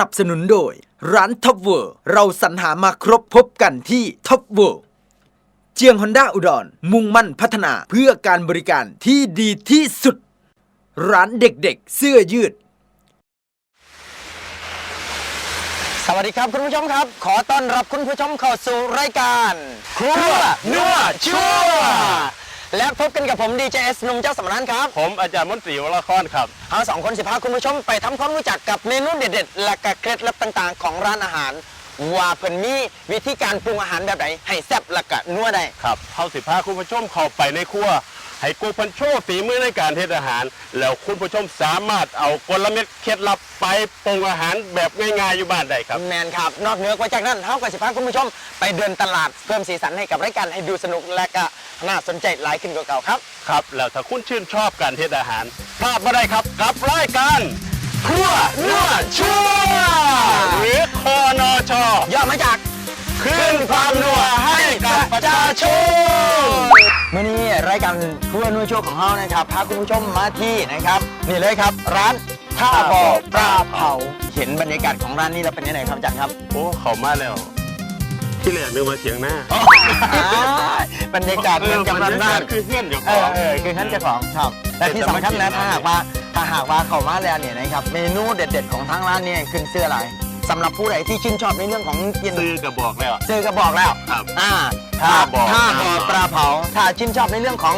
นับสนุนโดย ร้านท็อปเวอร์เราสรรหามาครบพบกันที่ท็อปเวอร์เจียงฮอนด้าอุดร มุ่งมั่นพัฒนาเพื่อการบริการที่ดีที่สุด ร้านเด็กๆ เสื้อยืด สวัสดีครับคุณผู้ชมครับ ขอต้อนรับคุณผู้ชมเข้าสู่รายการ ครัวนัวชั่ว และพบกันกับผมดีเจเอสนุ่มเจ้าสำนักครับ ผมอาจารย์มนตรีวรครครับเราสองคนสิพาคุณผู้ชมไปทำความรู้จักกับเมนูเด็ดๆ และก็เคล็ดลับต่างๆ ของร้านอาหาร ว่าเพิ่นมีวิธีการปรุงอาหารแบบไหนให้แซ่บและก็นัวได้ครับเฮาสิพาคุณผู้ชมเข้าไปในครัว ให้กูเพันโชว์ฝีมือในการเทศอาหาร แล้วคุณผู้ชมสามารถเอากลเม็ดเคล็ดลับไปปรุงอาหารแบบง่ายๆอยู่บ้านได้ครับ แมนครับ นอกเหนือกว่าจากนั้นเขาก็สิพาคุณผู้ชม ไปเดินตลาดเพิ่มสีสันให้กับรายการให้ดูสนุกและก็น่าสนใจหลายขึ้นกว่าเก่าครับ ครับแล้วถ้าคุณชื่นชอบการเทศอาหารพลาดไม่ได้ครับกับรายการครัวนัวชั่วหรือคอนอชอย่อมาจาก ขึ้นความนัวให้กับประชาชน เมื่อนี้รายการครัวนัวโชว์ของเรานะครับพาคุณผู้ชมมาที่นะครับ นี่เลยครับ ร้านท่าบ่อปลาเผาเห็นบรรยากาศของร้านนี้แล้วเป็นยังไงครับอาจารย์ครับโอ้เขามาแล้ว ที่แรกนึกว่าเสียงหน้าบรรยากาศเหมือนกับร้านหน้าคือเพื่อนอยู่เออเออคือขั้นเจ้าของครับและที่สำคัญนะถ้าหากว่าถ้าหากว่าเข้ามาแล้วเนี่ยนะครับเมนูเด็ด ๆ ของทางร้านเนี่ยขึ้นเสื้ออะไร สำหรับผู้ใดที่ชื่นชอบในเรื่องของกินซื้อกระบอกแล้ว ซื้อก็บอกแล้วครับอ่าท่าบ่อท่าบ่อปลาเผา ถ้าชื่นชอบในเรื่องของ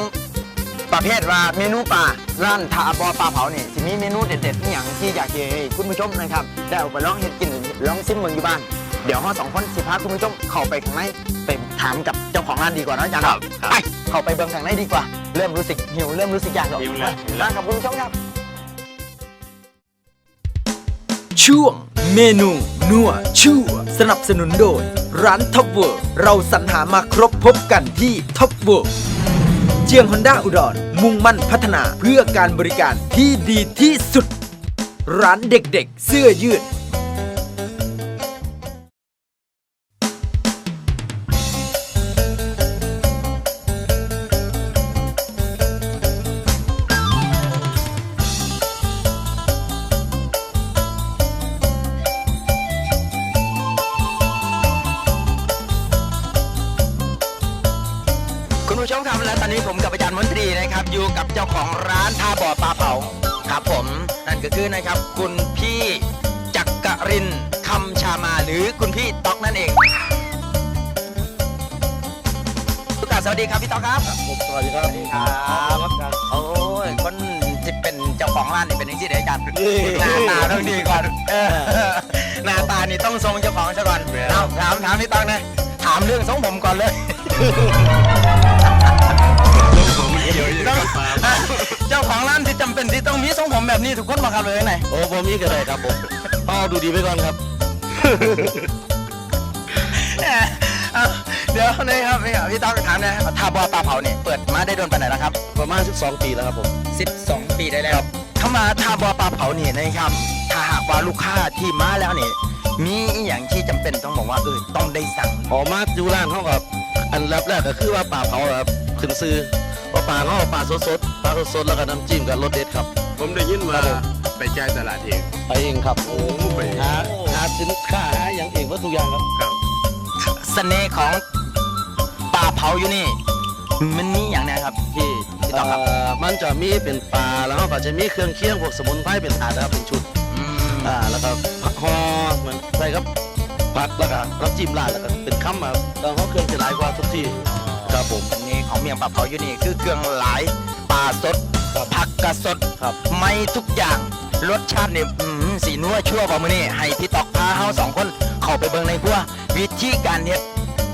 ประเภทว่าเมนูปลาร้านท่าบ่อปลาเผาเนี่ยจะมีเมนูเด็ดๆอหย่างที่อยากจะให้คุณผู้ชมนะครับได้เอาไปลองเฮ็ดกินลองซิมเมืองอยู่บ้าน เดี๋ยวเราสองคนสิพาคุณผู้ชมเข้าไปข้างในไปถามกับเจ้าของร้านดีกว่าเนอะอาจารย์ครับครับไปเข้าไปเบิ่งข้างในดีกว่า เริ่มรู้สึกหิวเริ่มรู้สึกอยากแล้วหิวแล้วหิวแล้วร้านกับคุณผู้ชมครับ ช่วง เมนูนัวชั่ว สนับสนุนโดย ร้านท็อปเวอร์เราสรรหามาครบพบกันที่ท็อปเวอร์เจียงฮอนด้าอุดร มุ่งมั่นพัฒนาเพื่อการบริการที่ดีที่สุด ร้านเด็กๆ เสื้อยืด ผู้ชมครับและตอนนี้ผมกับอาจารย์มนตรีนะครับอยู่กับเจ้าของร้านท่าบ่อปลาเผาครับผมนั่นก็คือนะครับ คุณพี่จักรินทร์คำชามาหรือคุณพี่ต๊อกนั่นเองทุกท่านสวัสดีครับพี่ต๊อกครับสวัสดีครับครับโอ้ยคนที่เป็นเจ้าของร้านนี่เป็นยังไงเดี๋ยวอาจารย์หน้าตาต้องดีก่อนเออหน้าตานี่ต้องทรงเจ้าของซะก่อนเอาถามถามพี่ต๊อกนะถามเรื่องทรงผมก่อนเลย เจ้าของร้านที่จำเป็นที่ต้องมีทรงผมแบบนี้ทุกคนมาครับเลยไหนโอ้ผมมีก็ได้ครับผมเอาดูดีไปก่อนครับ เอาเดี๋ยวนะครับพี่พี่ต้องถามนะทาบอปลาเผาเนี่ยเปิดมาได้โดนปันไหนแล้วครับ ประมาณ12 ปีแล้วครับผม12 ปีได้แล้วเข้ามาทาบอปลาเผาเนี่ยนะครับ ถ้าหากว่าลูกค้าที่มาแล้วเนี่ยมีอหย่างที่จำเป็นต้องบอกว่าเออต้องได้สั่งออกมาอยู่ร้านเขากับอันแรกแรกก็คือว่าปลาเผาครับขึ้นซื้อ ปลาเขาปลาสดๆปลาสดๆแล้วก็น้ำจิ้มกับรสเด็ดครับ ผมได้ยินมาไปจ่ายตลาดเอง ไปเองครับโอ้ไปหาหาสินค้าหาอย่างเองว่าทุกอย่างครับครับเสน่ห์ของปลาเผาอยู่นี่ มันมีอย่างเนี้ครับพี่พี่ต้องครับเอ่อมันจะมีเป็นปลาแล้วก็จะมีเครื่องเคียงพวกสมุนไพรเป็นถาดนะครับเป็นชุดมอ่าแล้วก็ผักฮอเหมือนใส่กับผักแล้วก็น้ำจิ้มราดแล้วก็เป็นคำมาแล้วเขาเครื่องจะหลายกว่าทุกที่ครับผมนี่ ของเมียงปลาเผาอยู่นี่คือเครื่องหลายปลาสดผักกระสดครับไม่ทุกอย่างรสชาติเนี่ยอื้อหือสีนัวชั่วประมาณนี้ให้พี่ตอกพาเฮาสองคนเข้าไปเบิ่งในครัววิธีการเฮ็ด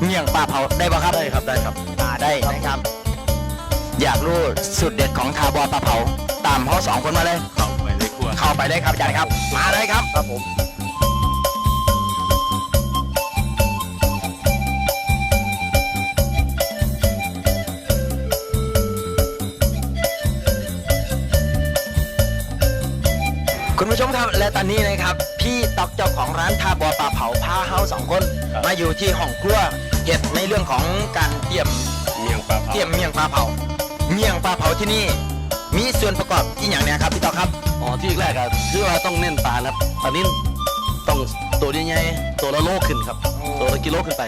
เมี่ยงปลาเผาได้ป่ะครับได้ครับได้ครับอ่าได้นะครับ อยากรู้สูตรเด็ดของทาบอปลาเผา ตามเฮาสองคนมาเลยเข้าไปในคครัวเข้าไปเลยครับอาจารย์ครับ มาเลยครับครับผม ชมครับและตอนนี้นะครับ พี่ตอกเจ้าของร้านทาบัวปลาเผาพาเฮาสองคนมาอยู่ที่ห้องครัวเก็บในเรื่องของการเตรียมเมียงปลาเผาเตรียมเมี่ยงปลาเผา เมี่ยงปลาเผาที่นี่ มีส่วนประกอบอีกอย่างเนี้ยครับพี่ตอกครับอ๋อที่แรกอะคือว่าต้องเน้นปลานะครับปลานิ่นต้องตัวใหญ่ๆตัวละโลขึ้นครับ ตัวละกิโลขึ้นไป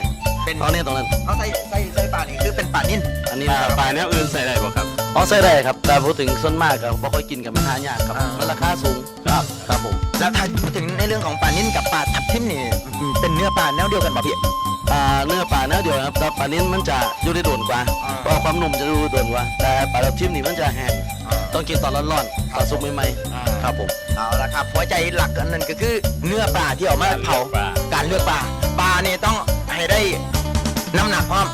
เป็นตอนนี้ตรงนั้น เขาใส่ใส่ใส่ปลานี่คือเป็นปลานิ่นอันนี้ปลานะครับปลาแนวอื่นใส่ได้บ่ครับ อ๋อใส่ได้ครับ แต่พูดถึงส่วนมากก็บ่ค่อยกินกับมันหายากครับ อ่ามั มันราคาสูงครับครับผมแล้วถ้าพูดถึงในเรื่องของปลานิ่นกับปลาทับทิมนี่อืมเป็นเนื้อปลาแนวเดียวกันป่ะพี่อ่าเนื้อปลาเนื้อเดียวนะครับแต่ปลานิ่นมันจะอยู่ได้โดนกว่าอ่า เพราะความนุ่มจะอยู่โดนกว่า แต่ปลาทับทิมนี่มันจะแห้งต้องกินตอนร้อนๆตอนสุกใหม่ๆครับผม เอาละครับหัวใจหลักอันนั้นก็คือเนื้อปลาที่เอามาเผาปลาการเลือกปลาปลาเนี่ยต้องให้ได้น้ำหนักพร้อม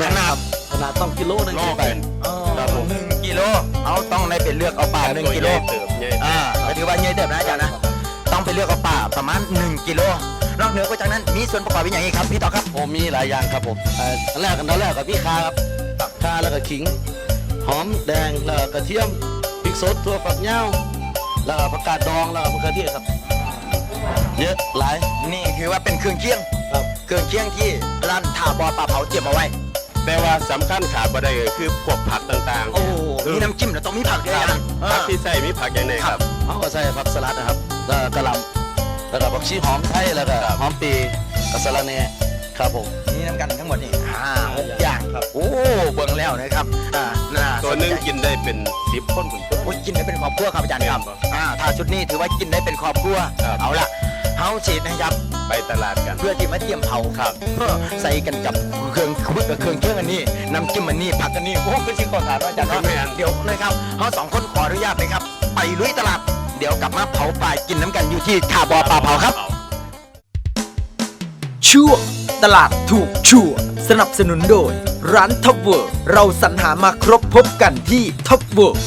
น้ำหนักขนาดต้องกิโลหนึงโลขึ้นไปขึ้นครับผมหนึ่งกิ โล เอาต้องได้เป็นเลือกเอาปลาหนึ่งกิโลเติบใหญ่อ่าก็ถือว่าเยอะเติบนะอาจารย์นะ ต้องไปเลือกเอาปลาประมาณ1กิโลนอกเหนือก็จากนั้นมีส่วนประกอบเป็นอย่างนี้ครับพี่ต่อครับผมมีหลายอย่างครับผมเอ่ออันแรกกันตอนแรกกับพี่คาครับคาแล้วก็ขิง หอมแดงแล้วก็กระเทียมพริกสดถั่วฝักยาวแล้วก็ผักกาดดองแล้วก็มะเขือเทศครับ เยอะหลายนี่คือว่าเป็นเครื่องเคียงครับเครื่องเคียงที่ร้านถาบอปลาเผาเตรียมเอาไว้แต่ว่าสำคัญขาดบ่ได้ก็คือพวกผักต่างๆโอ้โห มีน้ำจิ้มแล้วต้องมีผักด้วยอาจารย์ผักที่ใส่มีผักอย่างไรครับเขาก็ใส่ผักสลัดนะครับแล้วก็กระหลำแล้วก็ผักชีหอมไทยแล้วก็หอมปีกับสะระแหน่ครับผมนี่น้ำกันทั้งหมดนี่ห้าหกอย่างครับโอ้เบิ่งแล้วนะครับอ่าน่าตัวหนึงสใจกินได้เป็นสิบคนถึงตัวโอ้ยกินได้เป็นครอบครัวครับอาจารย์ครับครับอ่าถ้าชุดนี้ถือว่ากินได้เป็นครอบครัวครับเอาละเฮาฉีดนะครับ ไปตลาดกัน เพื่อที่มาเตรียมเผาครับเพื่อใส่กันกับเครื่องคุกกับเครื่องเคียงอันนี้น้ำจิ้มอันนี้ผักอันนี้โอ้ก็ชิคขอถามว่าอาจารย์เนาะแม่น เดี๋ยวนะครับเขาสองคนขออนุญาตนะครับ ไปลุยตลาด เดี๋ยวกลับมาเผาปลากินน้ำกันอยู่ที่คาบอปลาเผาครับ ช่วงตลาดถูกชัวร์สนับสนุนโดย ร้านท็อปเวอร์เราสรรหามาครบพบกันที่ท็อปเวอร์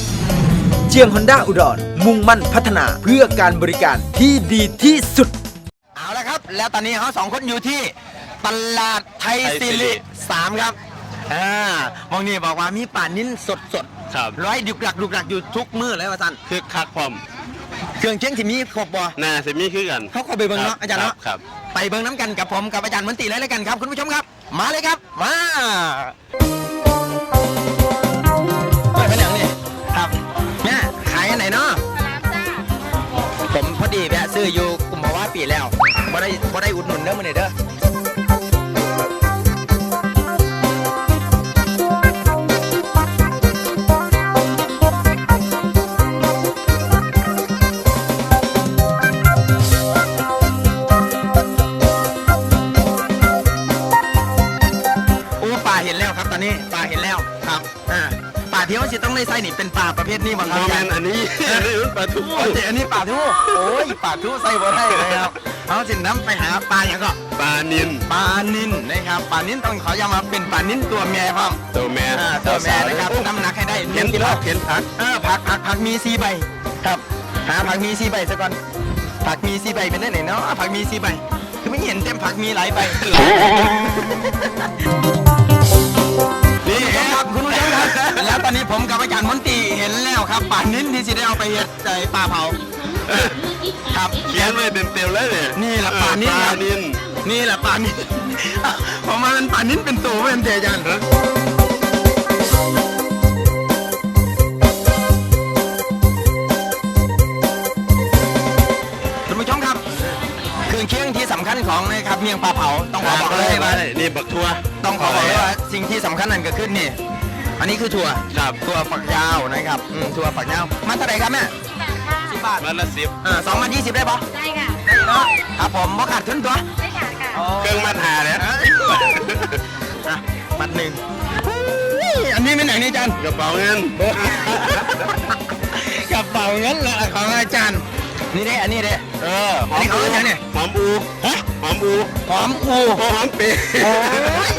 เจียงฮอนด้าอุดรมุ่งมั่นพัฒนาเพื่อการบริการที่ดีที่สุดเอาละครับ แล้วตอนนี้เขาสองคนอยู่ที่ตลาดไทยไทยสิสิริ ริสามครับอ่ามองนี่บอกว่ามีป่านิ้นสดสดๆครับร้อยดุกดักดุกดักอยู่ทุกมื้อเลยว่าสันคือคักพร้อมเครื่องเคียงที่มีครบบ่ น่าสิมีคือกันเขาขอไปเบิ่งเนาะอาจารย์เนาะ ครับ ไปเบิ่งน้ำกันกับผมกับอาจารย์มนตรีเลยแล้วกันครับ คุณผู้ชมครับ มาเลยครับ มา บ่ได้บ่ได้อุดหนุนเด้อมื้อนี้เด้อ ที่ว่าสิต้องได้ใส่นี่เป็นป่าประเภทนี้บ่คโมรับเมนอันนี้อันนี้มันปลาทูโอ้ยอันนี้ป่าทูโอ้ยป่าทูใส่บ่ได้เลยครับเอาสิน้ำไปหาปลาอย่างก็ปลานินปลานินนะครับปลานินต้องขอย้ำว่าเป็นปลานินตัวเมียครับตัวแม่อ่าตัวแม่นะครับน้ำหนักให้ได้หเห็นึ่นงกิโล ผักเห็นผัก เออผักผักผักมีสี่ใบครับ หาผักมีสี่ใบซะก่อนผักมีสี่ใบเป็นได้ไหนเนาะอะผักมีสี่ใบ คือไม่เห็นเต็มผักมีหลายใบ แล้วตอนนี้ผมกับอาจารย์มนตรีเห็นแล้วครับปลานินที่สิได้เอาไปเฮ็ดใส่ปลาเผา ครับเขียนไว้เต็มๆเลยเนี่ยนี่แหละปลานิลปครัลาบนิน นี่แหละปลานินผมมาเป็นปลานินเป็นตัวเป็นเดียจันท่านผู้ชมครับเครื่องเคียงที่สำคัญของนะครับเมียงปลาเผาต้องขอบอกเลยว่านี่บักทัวต้องขอบอกเลยว่าสิ่งที่สำคัญนั่นก็คือนี่ อันนี้คือถั่วครับถั่วฝักยาวนะครับอืมถั่วฝักยาวมันเท่าไหร่ครับแม่สิบบาทมันละสิบอ่าสองมันยี่สิบได้ปะได้ค่ะได้เนาะครับผมบ่ขาดทุนตัวได้ค่ะค่ะเครื่องมัดหาเนี่ยอะมัดหนึ่งอุ๊ยอันนี้เป็นไหนนี่อาจารย์กระเป๋าเงินกระเป๋าเงินละของอาจารย์ นี่เด้อันนี้เด้เออหอัอนมนี้เขาอูเรียกอะไรเนี่ยหอมอูฮะหอมอูหอมอูโอ้หอมเปย์โอ้ย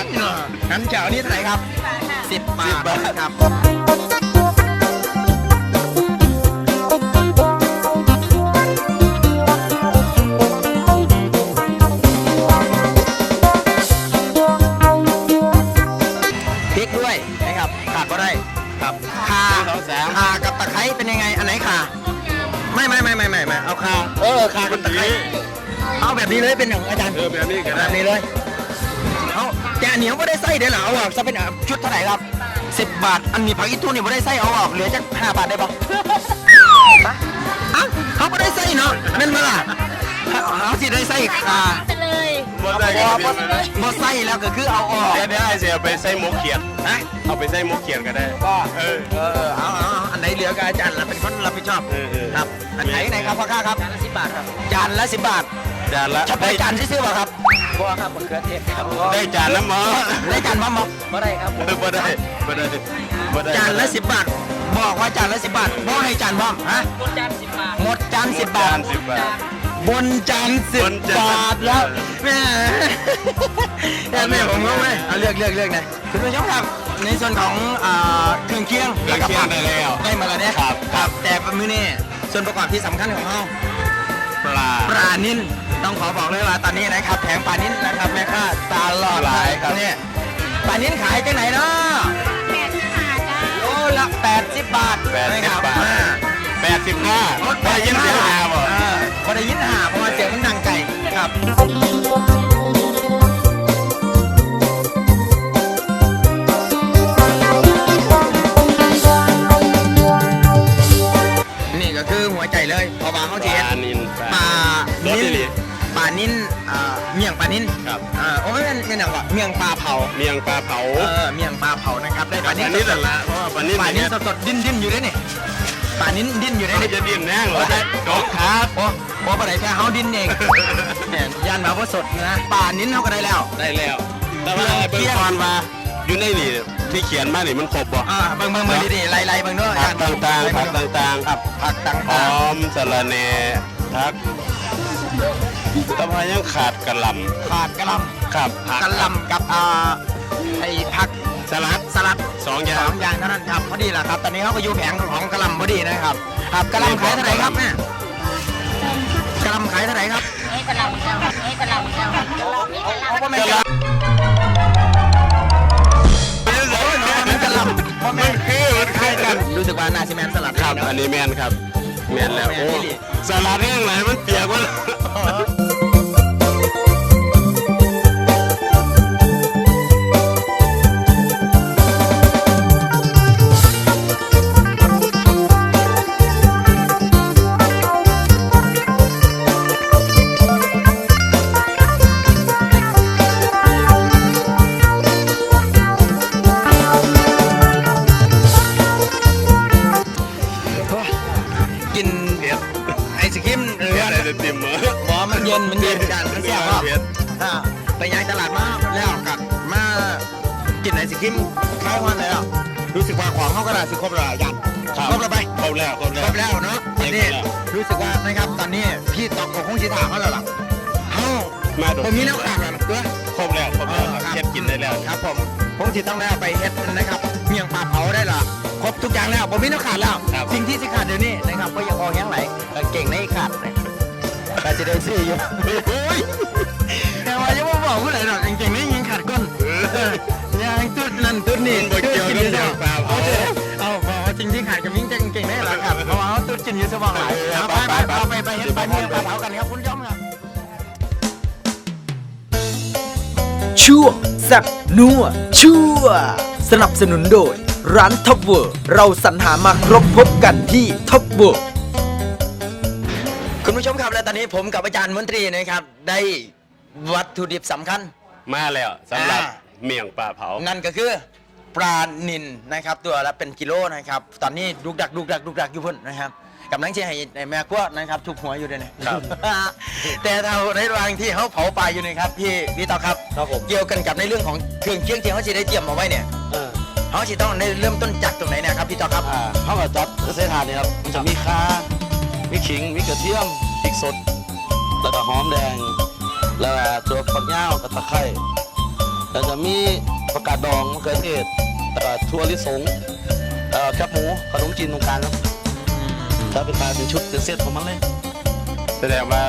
งั้นเจ้านี่เท่าไหร่ครับสิบบาทครับ อขากันตะไคร้เอาแบบนี้เลยเป็นอย่างอาจารย์เออแบบนี้ก็แบได้บนี้เลยเอาแต่อันนี้เขาไม่ได้ไส้เดี๋ยวเหรอเอาออกจะเป็นชุดเท่าไหร่ครับสิบบาทอันนี้ผักอีตู้นี่ไม่ได้ไส้เอาออกเหลือจักห้าบาทได้ปะฮะอะเขาไม่ได้ไส้เนาะนั่นมาล่ะเขาเขาสิได้ไส้อ่าไป เลยบ่ได้พก็อเปลี่ยนไปเลยพอไส้แล้วก็คือเอาออกเดี๋ยวเดี๋ยวไอ้เสียไปใส่หมกเขียดนะเอาไปใส่หมกเขียดก็ได้ก็เออเออเอาเอาเอาอันไหนเหลือก็อาจารย์ละเป็นคนรับผิดชอบเออเออ ครับอันไหนไหนครับพ่อค้าครับจานละสิบบาทครับจานละสิบบาทจานละเฉพาะจานที่ซื้อป่ะครับบัวครับมะเขือเทศครับได้จานละหมอได้จานมะมอกบ่ได้ครับเออบ่ได้บ่ได้บ่ได้จานละสิบบาท บอกว่าจานละสิบบาทบ่ให้จานบ้อมฮะหมดจานสิบบาทหมดจานสิบบาจาทนสิบบาท บนจานสิบบนจานบาทแล้วแม่แม่แม่ผมก็ไม่เอาเลือกเลือกเลือกนะคุณผู้ชมครับในส่วนของอ่าเครื่องเคียงเครื่องเคียงได้แล้วได้มาแล้วเนี่ยครับครับแต่มื้อนี้ส่วนประกอบที่สำคัญของเราปลาปลานิ่นต้องขอบอกเลยว่าตอนนี้นะครับแผงปลานิ่นนะครับแม่ค้าตลอดหลายครับเนี่ยปลานิ่นขายที่ไหนเนาะแปดสิบบาทจ้าโลละ80บาทแปดสิบนะครับาทอ่แปดสิบห้าได้ยินเสียงหาบ่เออพอได้ยินหาเพราะว่าเสียงมันดังไกลครับ นี่ก็คือหัวใจเลยเพอบางเขาปเทียลานินปลารสนิ่นดีปลานิ่นอ่าเมี่ยงปลานิ่นครับอ่าโอ้ยเป็นเป็นอย่างว่าเมี่ยงปลาเผาเมียงปลาเผาเออเมี่ยงปลาเผานะครับได้ปปลาลานิ่นิ่นนนั่นละเพราะว่าปลานิ่นปลานิ่นเนี่ยสดๆดิ้นดิ้นอยู่ด้วยนี่ ปลานิ่นดิ้นอยู่ด้วยไม่นี่จะดิ้นแน่งเหรอจกขาโอ้โอ้ปลาไหนแค่เฮาดิ้นเองแหมย่านมาว่าสดนะปลานิ่นเขาก็ได้แล้ว ได้แล้ว แต่ว่าไอ้เบิ้งก่อนมาอยู่ในนี่ที่เขียนมานี่มันครบบ่อ่าเบิ่งเบิ่งเบิ่งดีๆไล่ไล่เบิ่งด้วยผักต่างๆผักต่างๆครับผักต่หางอมสะระแหน่พักแต่ว่ายังขาดกระหลๆขาดกะหล่ำครับผัำกะหล่ำกับอ่าไอ้ผัก สลัดสลัดสองอย่าสองงอย่างเท่านั้นครับพอดีแหละครับ ตอนนี้เขาก็อยู่แผงของกะหล่ำพอดีนะครับ ครับกะหล่ำขายเท่าไหร่ครับแม่กะหล่ำขายเท่าไหร่ครับเอ้กระลำเจ้าเอ้กระลำเจ้าเอาพ่อแม่กะหล่ำโอ้ยน้องมันกะหล่ำพ่อแม่มันคือมันคล้ายกัน รู้สึกว่านาซิแมนสลัดครับเนาะอันนี้แมนครับแมนแล้วแม่นโอ้ที่ดีสลัดแห้งไหลมันเปียกหมั นเย็นมันเย็นกันมันเสียว่าเผ็ดอ่าไปย้ายตลาดมาแล้วกับมากินไอศครีมคล้ายวันเลยอะรู้สึกว่าของเขาก็ได้สิครบแล้วล่ะยันครับครบแล้วไปครบแล้วครบคแล้รวบแล้วเนาะครทีบนี้แล้วรู้สึกว่านะครับตอนนี้พี่ตอกกับคงชิถามเขาแล้วล่ะเอ้ามาดูผมมีแนวขาดแล้วตัวครบแล้วครบแล้วเออครับเช็ดกินได้แล้วครับผมคงชิต้องได้เอาไปเฮ็ดนะครับเมี่ยงปลาเผาได้ละครบทุกอย่างแล้วผมมีแนวขาดแล้วครับสิ่งที่สิขาดเดี๋ยวนี้นะครับก็ยังพอแห้งไหลกางเก่งในขาด เลยแต่จะได้ซื้ออยู่โอ้ยแต่ว่ายังไม่บอกผู้ใดหรอกกางเก่งในยังขาดก้นเออยังตุดนั่นตุดนี่มันบ่เกี่ยวกับเรื่องปลาเผาเอาเอาเอาจริงที่ขาดกับมิ้งจะเก่งได้หรอครับเพราะว่าเขาตุดกินอยู่สมองหลายเอาไปไปเอาไปไปเฮ็ดไปเมี่ยงปลาเผากันครับคุณผู้ชมครับช่วงแซบนัวชั่ว สนับสนุนโดย ร้านท็อปเวอร์เราสรรหามาครบพบกันที่ท็อปเวอร์คุณ ผู้ชมครับและตอนนี้ผมกับอาจารย์มนตรีนะครับได้วัตถุดิบสำคัญ มาแล้วสำหรับอ่า เมี่ยงปลาเผา นั่นก็คือปลานินนะครับ ตัวละเป็นกิโลนะครับ ตอนนี้ดุกดักดุกดักดุกดักอยู่พุ่นนะครับกำลังจะให้แม่ครัวนะครับถูกหัวอยู่ด้วยนะครับ แต่เราในระหว่างที่เขาเผาปลาอยู่นี่ครับพี่พี่ต่อครับ ครับผม เกี่ยวกันกับในเรื่องของเครื่องเคียงที่เขาจะได้เตรียมมาไว้เนี่ยเออเขาจะต้องได้เริ่มต้นจากตรงไหนเนะครับพี่ต่อครับ อ่าเขาก็จัดเส้นทางนี่ครับมันจะมีข่ามีขิง มีกระเทียมพ ริกสด แล้วก็หอมแดง แล้วก็ตัวฝักยาวกับตะไคร้แล้วจะมีผักกาดดองมะเขือเทศแล้วก็ถั่วลิสงเอ่อแคบหมูขนมจีนตรงกลางครับถ้าเป็นมาเป็นชุดเป็นเซตของมันเลย แสดงว่า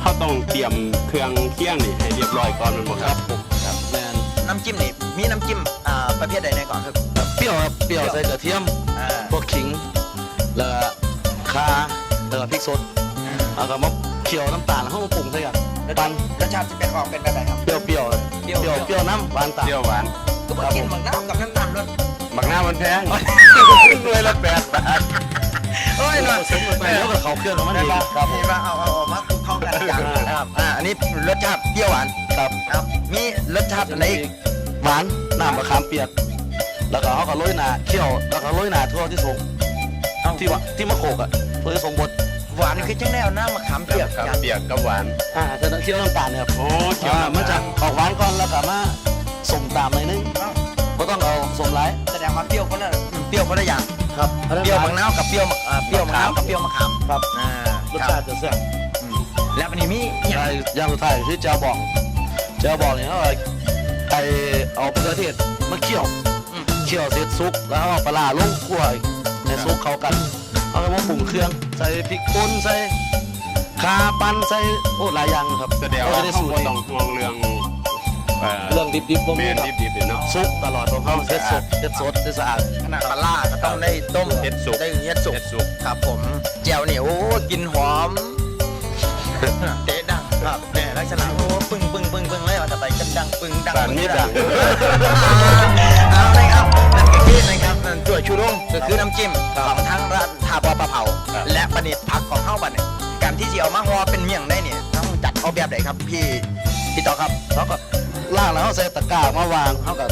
เขาต้องเตรียมเครื่องเคี่ยงนี่ให้เรียบร้อยก่อนแมันบ่ครับผมครับแมนน้ำจิ้มนี่มีน้ำจิ้มอ่าประเภทใดในก่อนครับเปรี้ยวครับเปรี้ยวใส่กระเทียมอ่าพวกขิงแล้วก็ข่าแล้วก็พริกสด แล้วก็มะขเคี่ยวน้ำตาลแล้วเขามาปรุงใส่กันปันรสชาติจะเป็นออกเป็นแบบไหนครับ เปรี้ยวเปรี้ยวๆเปรี้ยวเปรี้ยวน้ำหวานตาลเปรี้ยวหวานก็บอกกินหมักน้ำกับน้ำตาลด้วยบักหน้ามันแพงด้วยละแปดบาทเอ้ยหน่อยไปแล้วก็เขาเครื่องของมันได้เองปะครับผมว่าเอาเอาเอามาคลุกเข้ากันอย่างนะครับอ่าอันนี้รสชาติเปรี้ยวหวานครับครับมีรสชาติอะไรอีกหวานน้ำมะขามเปียกแล้วก็เขาก็โรยหนาเคี่ยวแล้วก็โรยหนาทั่วที่สงที่ว่าที่มะโขกอะเพื่อที่สงบด หวานคือจังแนวน้ำมะขามเปียกครับอย่างเปียกกับหวานอ่าจะเคี่ยวน้ำตาลเนี่ยครับโอ้เกี่ยวอ่ากับมันจะออกหวานก่อนแล้วก็มาส่งตามหน่อยนึงอ้าวก็ต้องเอาส่งหลายแสดงว่าเปรี้ยวคนละเปรี้ยวคนละอย่างครับเปรี้ยวมะนาวกับเปรี้ยวมะอ่าเปรี้ยวมะนาวกับเปรี้ยวมะขามครับอ่ารสชาติจะแซ่บอืมแล้ววันนี้มีอย่างใช่ย่างสุดท้ายคือเจ้าบองเจ้าบองเนี่ยเขาเอาไอเอามะเขือเทศมาเคี่ยวอืมเคี่ยวเสร็จซุปแล้วเอาปลาร้าลงคั่วอีกในซุปเข้ากันเอาไปมาปรุงเครื่อง ใส่พริกป่นใส่ข่าปั่นใส่โอ้หลายอย่างครับแสดงเขาว่าจะได้เขาสูตรบ่เอต้องงห่วงเรื่องเอ่อเรื่องดิบๆบ่เมมีนครับดิบๆเนาะ ซุปตลอดของเขาเซ็ตสดเซ็ตสดเซ็ตสะอาด ขนาดปลาล่าก็ต้องได้ต้มเฮ็ดสุก ได้เฮ็ดสุกเฮ็ดสุก ครับผมแจ่วเนี่ยโอ้กินหอมเตะดังครับเนี่ยลักษณะโอ้ปึ้งปึ้งปึ้งปึ้งเลยเอาแต่ไปกันดังปึ้งดังสารมีดังเอาเลยครับ นั่นนะครับตัวชูโรงก็คือน้ำจิ้มของทั้งร้านทาบอปลาเผา ครับ และประดิษฐ์ผักของเข้าบัดเนี่ยการที่จะเอามาห่อเป็นเมี่ยงได้เนี่ยต้องจัดเอาแบบไหนครับพี่พี่ต่อครับเขาก็ล่างแล้วเขาใส่ตะกร้ามาวางเขาก็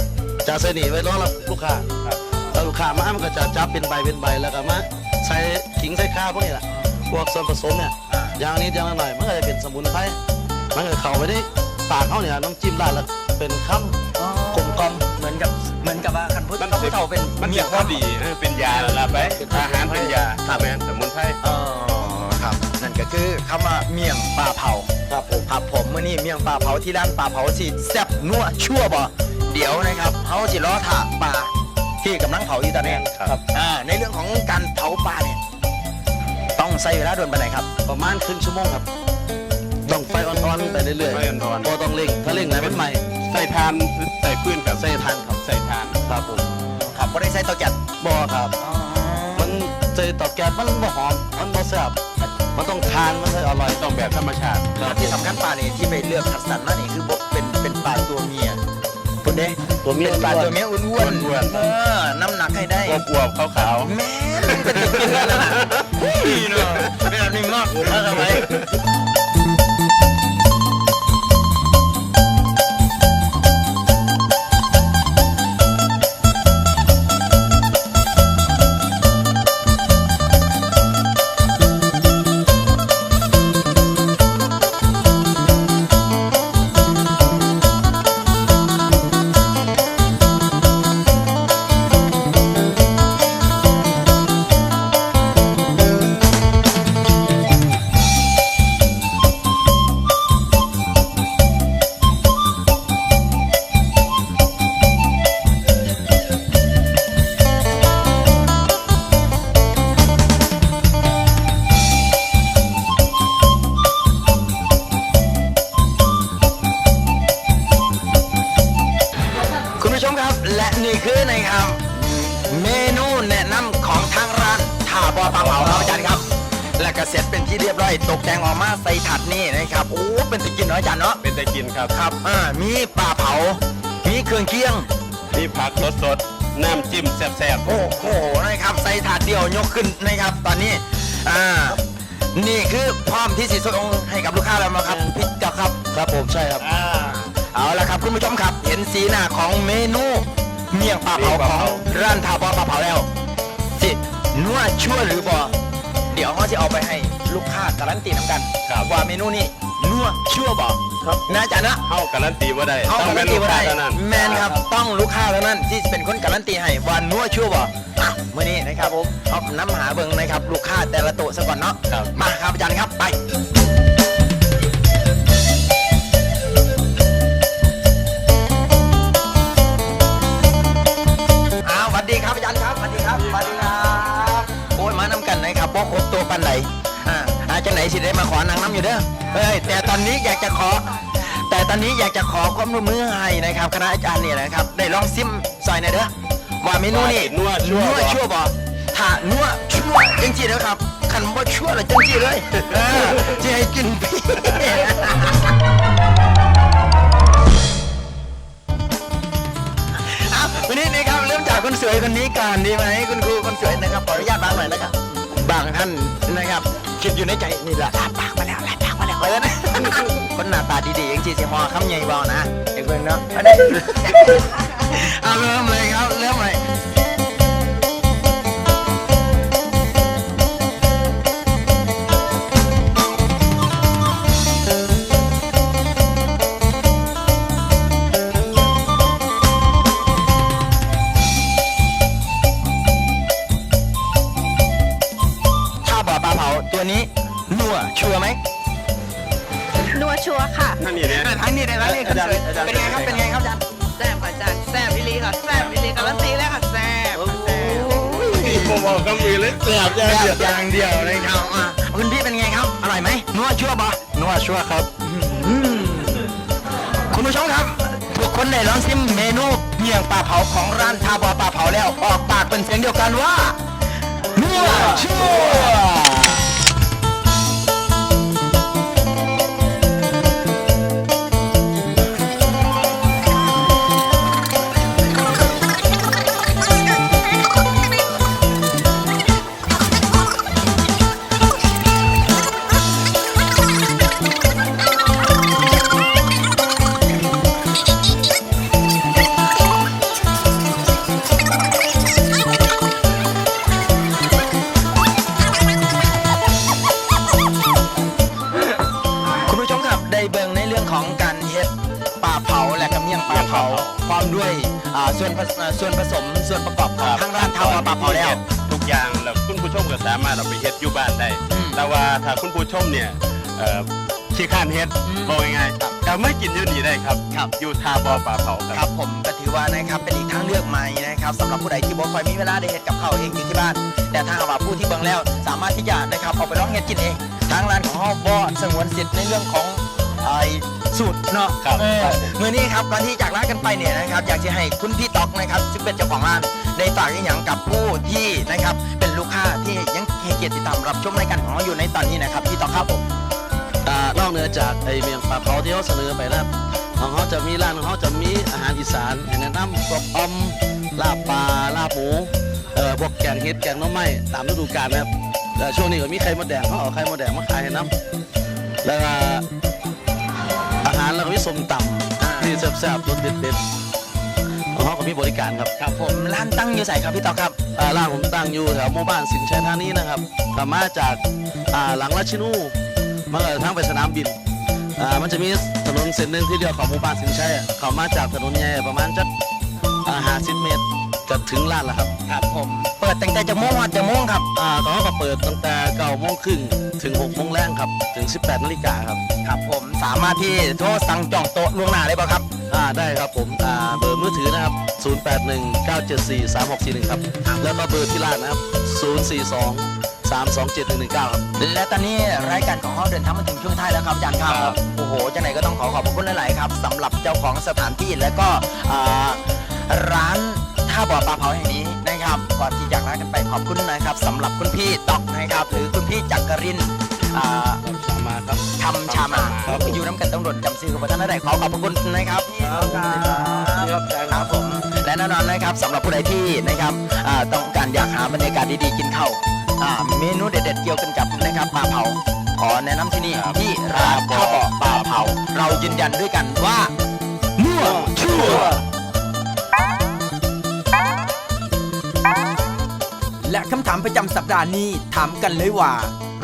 จะใส่หนีไว้รอรับลูกค้าครับ แล้วลูกค้ามามันก็จะจับเป็นใบเป็นใบแล้วก็มาใส่ขิงใส่ข้าวพวกนี้แหละพวกส่วนผสมเนี่ยอ่า อย่างนี้อย่างละหน่อยมันก็จะเป็นสมุนไพรมันก็เข้าไปได้ปากเขาเนี่ยน้ำจิ้มราดแล้วเป็นคำกลมกล่อม มือนกับเหมือนกับว่าคันพุทธมันพระพุทธเจ้าเป็นมันเมี่จะยงพอดีเออเป็นยาละไปอาหารเป็นยาแม่นสมุนไพรอ๋อครับนั่นก็คือคำว่าเมี่ยงปลาเผาครับผมครับผมมื้อนี้เมี่ยงปลาเผาที่ร้านปลาเผาสิแซ่บนัวชั่วบ่เดี๋ยวนะครับเฮาสิรอถ่าปลาที่กำลังเผาอยู่ตอนนี้ครับอ่าในเรื่องของการเผาปลาเนี่ยต้องใช้เวลาโดนไปไหนใดครับ ประมาณครึ่งชั่วโมงครับต้องไฟอ่อนๆไปเรื่อยไฟอ่อนๆพอต้องเร่งถ้าเร่งไหนมันใหม่ ใส่ทานใส่พื้นกับใส่ทานครับใส่ทานครับผมครับบ่ได้ใช้เตาแก๊สบ่ครับ มันใส่เตาแก๊สมันบ่หอมมันบ่แซ่บมันต้องทานมันเลยอร่อยต้องแบบธรรมชาติและที่สำคัญปลานี่ที่ไปเลือกคัดสรรมานี่คือบ่เป็นเป็นปลาตัวเมียคุณเด้ตัวเมียเป็นปลาตัวเมียอ้วนๆอ้วนๆเออน้ำหนักให้ได้อวบๆขาวแม่นเป็นกินแล้วนะนี่เนาะเป็นอันนี้มากเอาทำไม ร็จเป็นที่เรียบร้อยตกแต่งออกมาใส่ถาดนี่นะครับโอ้เป็นตะกินเนาะอาจารย์เนาะๆเป็นตะกินครับครับอ่ามีปลาเผา มีเครื่องเคียง มีผักสดๆน้ำจิ้มแซ่บโอ้โหนะครับใส่ถาดเดียวยกขึ้นนะครับ ตอนนี้อ่านี่คือพร้อมที่สิส่งให้กับลูกค้าแล้วนะครับพี่เจ้าครับครับผมใช่ครับอ่าเอาละครับคุณผู้ชมครับ เห็นสีหน้าของเมนูเมี่ยงปลาเผาของร้านท่าบอปลาเผาแล้วสินัวชั่วหรือบ่เดี๋ยวเขาจะเอาไปให้ ลูกค้าการันตีน้ำกันครับ ว่าเมนูนี้นัวชั่วบ่ครับนะจ๊ะนะๆเข้าการันตีว่าได้เขาต้องการัเป็นนตีลูกว่าค้าได้เท่านั้นแมนครับต้องลูกค้าเท่านั้นที่เป็นคนการันตีให้ว่านัวชั่วบ่อะมื่อนี้นะครับผมเอาน้ำหาเบิ่งนะครับลูกค้าแต่ละโต๊ะซะก่อนเนาะครับมาครับอาจารย์ครับไป ฮ้ยแต่ตอนนี้อยากจะขอ แต่ตอนนี้อยากจะขอความร่วมมือให้นะครับคณะอาจารย์เนี่ยนะครับ ได้ลองซิมซอยหน่อยเด้อว่าเมนูนี่นัวชั่วบ่ นัชั่วบ่ถ้านัวชั่วจริงๆนะครับขันบ่าชั่วเลยจริงๆเลยเออจะให้กินพี่เอาวันนี้นะครับเริ่มจากคนสวยคนนี้ก่อนดีไหมคุณครูคนสวยนะครับขออนุญาตบางหน่อยนะครับบางท่านนะครับคิดอยู่ในใจนี่แหละอ้าปากมาแล้วแหละ นะคนหน้าตาดีๆอย่างจีเสียมอคำใหญ่เบานะเด็กเพื่อนเนาะเอาได้เอาเริ่มเลยครับเริ่มเลย เลยแสบอย่างแซ่เดียวบอย่างเดียวเลยครับอะคุณพี่เป็นไงครับ อร่อยไหมนัวชั่วบอนัวชั่วครับ คุณผู้ชมครับทุกคนได้ลองชิมเมนูเมี่ยงปลาเผาของร้านทาบอปลาเผาแล้ว ออกปากเป็นเสียงเดียวกันว่า ขี้ข้านเฮ็ดอืมบอกยังไงก็ไม่กินอยู่นี่ได้ครับ ครับ อยู่ทาบอปลาเผาคครับรับผมก็ถือว่านะครับเป็นอีกทางเลือกใหม่นะครับสำหรับผู้ใดที่บ่ค่อยมีเวลาได้เฮ็ดกับข้าวเองอยู่ที่บ้าน แต่ถ้าหากว่าผู้ที่เบิ่งแล้ว สามารถที่จะนะครับเอาไปลองเฮ็ดกินเองทางร้านของเฮาบ่สงวนสิทธิ์ในเรื่องของไอ้สูตรเนาะ ครับ เออมื้อนี้ครับก่อนที่จากลากันไปเนี่ยนะครับอยากจะให้คุณพี่ต๊อกนะครับซึ่งเป็นเจ้าของร้านได้ฝากอีกอย่างกับผู้ที่นะครับเป็นลูกค้าที่ยังให้เกียรติติดตามรับชมรายการของเราอยู่ในตอนนี้นะครับพี่ต๊อกครับผมอ่า นอกเหนือจากไอเมียงปลาเผาที่เขาเสนอไปนะครับของเขาจะมีร้านของเขาจะมีอาหารอีสานให้แนะนำพวกออมลาบปลาลาบหมูเอ่อพวกแกงเห็ดแกงหน้ำไม้ตามฤดูกาลนะครับแล้วช่วงนี้ก็มีไข่มดแดงเขาเอาไข่มดแดงมาขายให้น้ำแล้วก็อาหารแล้วก็มีส้มตำที่แซ่บๆรสเด็ดๆของเขาก็มีบริการครับครับผมร้านตั้งอยู่ใส่ครับพี่ต๊อกครับอ่าร้านผมตั้งอยู่แถวหมู่บ้านสินชัยธานีนะครับกลับมาจากอ่าหลังราชินู มาทางไปสนามบินอ่ามันจะมีถนนเส้นหนึ่งที่เดียวของหมู่บ้านสินชัยอะเข้ามาจากถนนใหญ่ประมาณจักห้าสิบเมตรก็ถึงร้านแล้วครับครับผม เปิดตั้งแต่จะโมงวันจะโมงครับ อ่าเขาก็เปิดตั้งแต่เก้าโมงครึ่งถึงหกโมงแรงครับถึง 18นาฬิกาครับครับผมสามารถที่โทรสั่งจองโต๊ะล่วงหน้าได้ป่ะครับ อ่าได้ครับผมอ่าเบอร์มือถือนะครับ 0819743641 ครับ แล้วก็เบอร์ที่ร้านนะครับ 042 327 119ครับ และตอนนี้รายการของเราเดินทางมาถึงช่วงท้ายแล้วครับอาจารย์ครับครับ โอ้โหจังไหนก็ต้องขอขอบพระคุณหลายๆครับสำหรับเจ้าของสถานที่และก็อ่าร้านท่าบ่อปลาเผาแห่งนี้นะครับก่อนที่จากลากันไปขอบคุณนะครับสำหรับคุณพี่ตอกนะครับหรือคุณพี่จักรินทร์ อ่าสามาครับ ทำชามาอยู่น้ำกันต้องโดดจำซื้อกับท่านได้ขอขอบพระคุณนะครับพี่ครับครับผมและแน่นอนนะครับสำหรับผู้ใดที่นะครับอ่าต้องการอยากหาบรรยากาศดีๆกินข้าวอ่าเมนูเด็ดๆเกี่ยวกันกับนะครับปลาเผาขอแนะนำที่นี่ที่ร้านข้าวบ่อปลาเผา เรายืนยันด้วยกันว่ามั่วชั่วและคำถามประจำสัปดาห์นี้ถามกันเลยว่า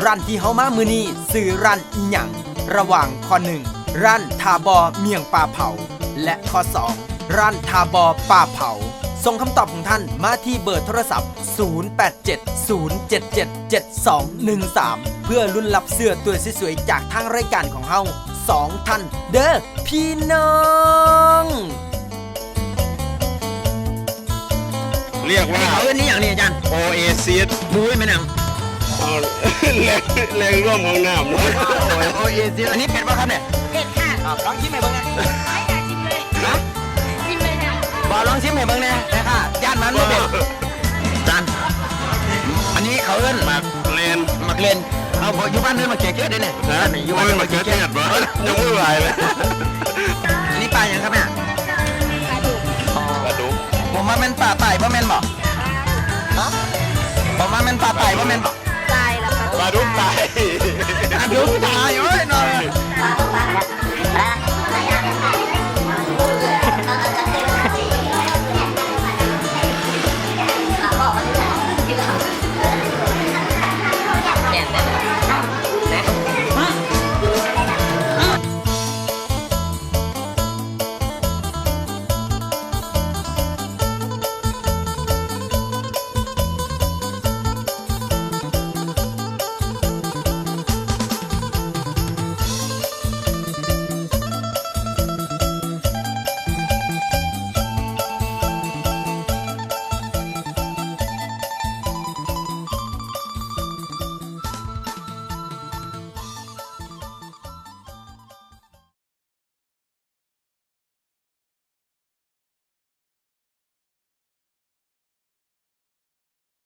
ร้านที่เฮามามือนี้ซื้อร้านอีหยังระหว่างข้อหนึ่งร้านทาบอเมี่ยงปลาเผา และข้อ 2 ร้านทาบอปลาเผา ส่งคำตอบของท่านมาที่เบอร์โทรศัพท์ 0870777213 เพื่อลุ้นรับเสื้อตัวสวยๆจากทางรายการของเฮาสองท่านเด้อพี่น้องเรียกว่าเขาเอ็นนี่อย่างนี้อาจารย์โอเอซิสบู๊ยไหมนัง เอาแรงแรงร่วมของน้ำเนอะโอ้ยอันนี้เผ็ดป่ะครับเนี่ยเผ็ดค่ะอะลองชิมให้เบิ่งนะไม่อยากชิมเลยนะชิมเลยค่ะบอกลองชิมให้เบิ่งนะนะคะย่านมันไม่เผ็ดจานอันนี้เขาเอิ้นหมักเลนหมักเลนเอาพออยู่บ้านเอิ้นหมักเกลือเด้เนี่ยนะออยู่ยู่บ้าบ้านนเอิ้นหมามักเกิเกลืดอเหตุบ่ยังไม่ไหวเลยอันนี้ปลาอย่างครับเนี่ยปลาดุกกระดูกผมว่าแม่นปลาไต่เพราะแม่นบอกบ่แม่นบ่ ตาย อ่เดี๋ยวตายเอ้ยนอน มา